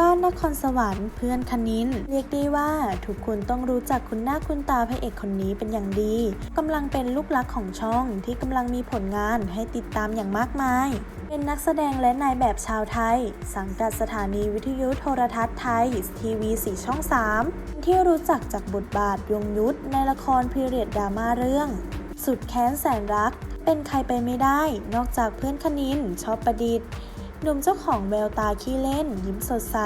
ตินครสวรรค์เพื่อนคณินเรียกได้ว่าทุกคนต้องรู้จักคุณหน้าคุณตาพระเอกคนนี้เป็นอย่างดีกำลังเป็นลูกรักของช่องที่กำลังมีผลงานให้ติดตามอย่างมากมาย เป็นนักแสดงและนายแบบชาวไทย สังกัดสถานีวิทยุโทรทัศน์ไทยทีวีสีช่อง 3 ที่รู้จักจากบทบาทยงยุทธในละครพีเรียดดราม่าเรื่อง สุดแค้นแสนรัก เป็นใครไปไม่ได้ นอกจากเพื่อนคณินชอบประดิษฐ์ หนุ่มเจ้าของแววตาขี้เล่น ยิ้มสดใส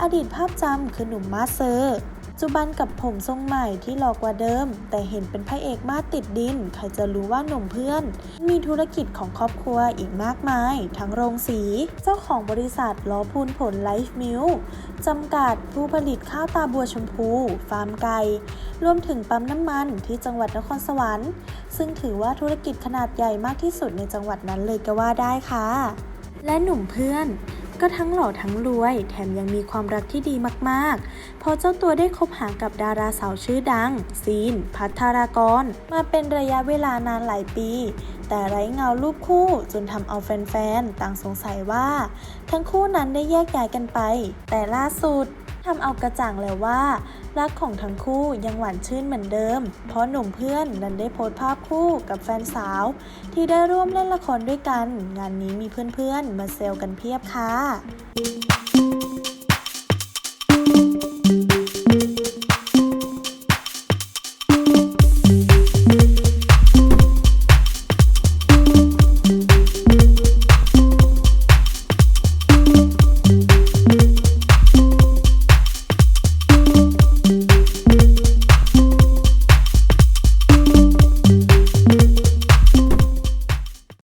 อดีตภาพจำคือหนุ่มมาสเซอร์ปัจจุบันกับผมทรงใหม่ที่หลอกกว่าเดิม แต่เห็นเป็นพระเอกมาติดดิน ใครจะรู้ว่าหนุ่มเพื่อน มีธุรกิจของครอบครัวอีกมากมาย ทั้งโรงสี เจ้าของบริษัทล้อพูนผลไลฟ์มิลจำกัดผู้ผลิตข้าวตาบัวชมพู ฟาร์มไก่รวมถึงปั๊มน้ำมันที่จังหวัดนครสวรรค์ ซึ่งถือว่าธุรกิจขนาดใหญ่มากที่สุดในจังหวัดนั้นเลยก็ว่าได้ค่ะ และหนุ่มเพื่อน ก็ทั้งหล่อทั้งรวย แถมยังมีความรักที่ดีมากๆพอเจ้าตัวได้คบหากับดาราสาวชื่อดัง ซีน พัทรากร มาเป็นระยะเวลานานหลายปี แต่ไร้เงารูปคู่จนทำเอาแฟนๆ ต่างสงสัยว่า ทั้งคู่นั้นได้แยกย้ายกันไป แต่ล่าสุดทำเอากระจ่างแล้วว่า รักของทั้งคู่ยังหวานชื่นเหมือนเดิม เพราะหนุ่มเพื่อนนั้นได้โพสต์ภาพคู่กับแฟนสาว ที่ได้ร่วมเล่นละครด้วยกัน งานนี้มีเพื่อนๆมาเซลกันเพียบค่ะ